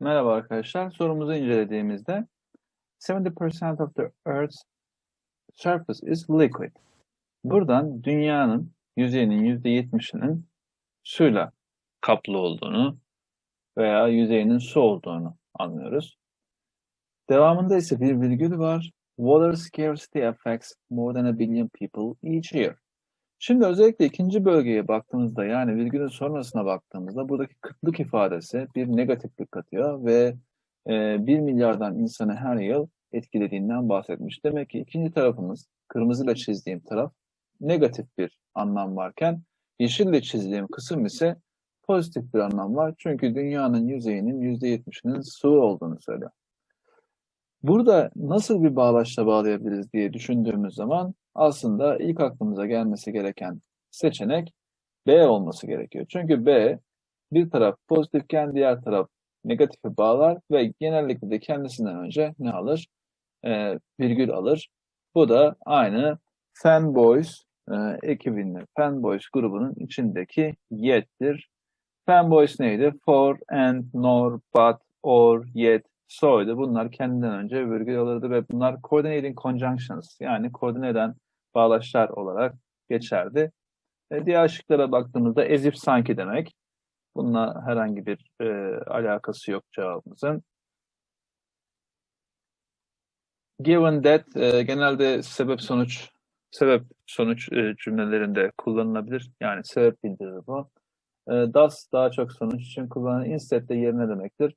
Merhaba arkadaşlar. Sorumuzu incelediğimizde 70% of the Earth's surface is liquid. Buradan dünyanın yüzeyinin %70'inin suyla kaplı olduğunu veya yüzeyinin su olduğunu anlıyoruz. Devamında ise bir virgül var. Water scarcity affects more than a billion people each year. Şimdi özellikle ikinci bölgeye baktığımızda yani virgülün sonrasına baktığımızda buradaki kıtlık ifadesi bir negatiflik katıyor ve e, 1 milyardan insanı her yıl etkilediğinden bahsetmiş. Demek ki ikinci tarafımız kırmızıyla çizdiğim taraf negatif bir anlam varken yeşille çizdiğim kısım ise pozitif bir anlam var. Çünkü dünyanın yüzeyinin %70'inin su olduğunu söylüyor. Burada nasıl bir bağlaçla bağlayabiliriz diye düşündüğümüz zaman aslında ilk aklımıza gelmesi gereken seçenek B olması gerekiyor. Çünkü B bir taraf pozitifken diğer taraf negatifi bağlar ve genellikle de kendisinden önce ne alır? Ee, virgül alır. Bu da aynı Fanboys e, ekibinin, Fanboys grubunun içindeki yet'tir. Fanboys neydi? For, and, nor, but, or, yet, so'ydu. Bunlar kendinden önce virgül alırdı ve bunlar coordinating conjunctions yani koordine eden bağlaçlar olarak geçerdi. E, diğer şıklara baktığımızda ezif sanki demek. Bununla herhangi bir e, alakası yok cevabımızın. Given that e, genelde sebep sonuç sebep sonuç e, cümlelerinde kullanılabilir. Yani sebep bildirir bu. E, does daha çok sonuç için kullanılır. Instead de yerine demektir.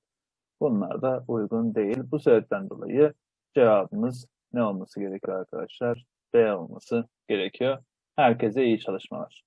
Bunlar da uygun değil. Bu sebepten dolayı cevabımız ne olması gerekiyor arkadaşlar? B olması gerekiyor. Herkese iyi çalışmalar.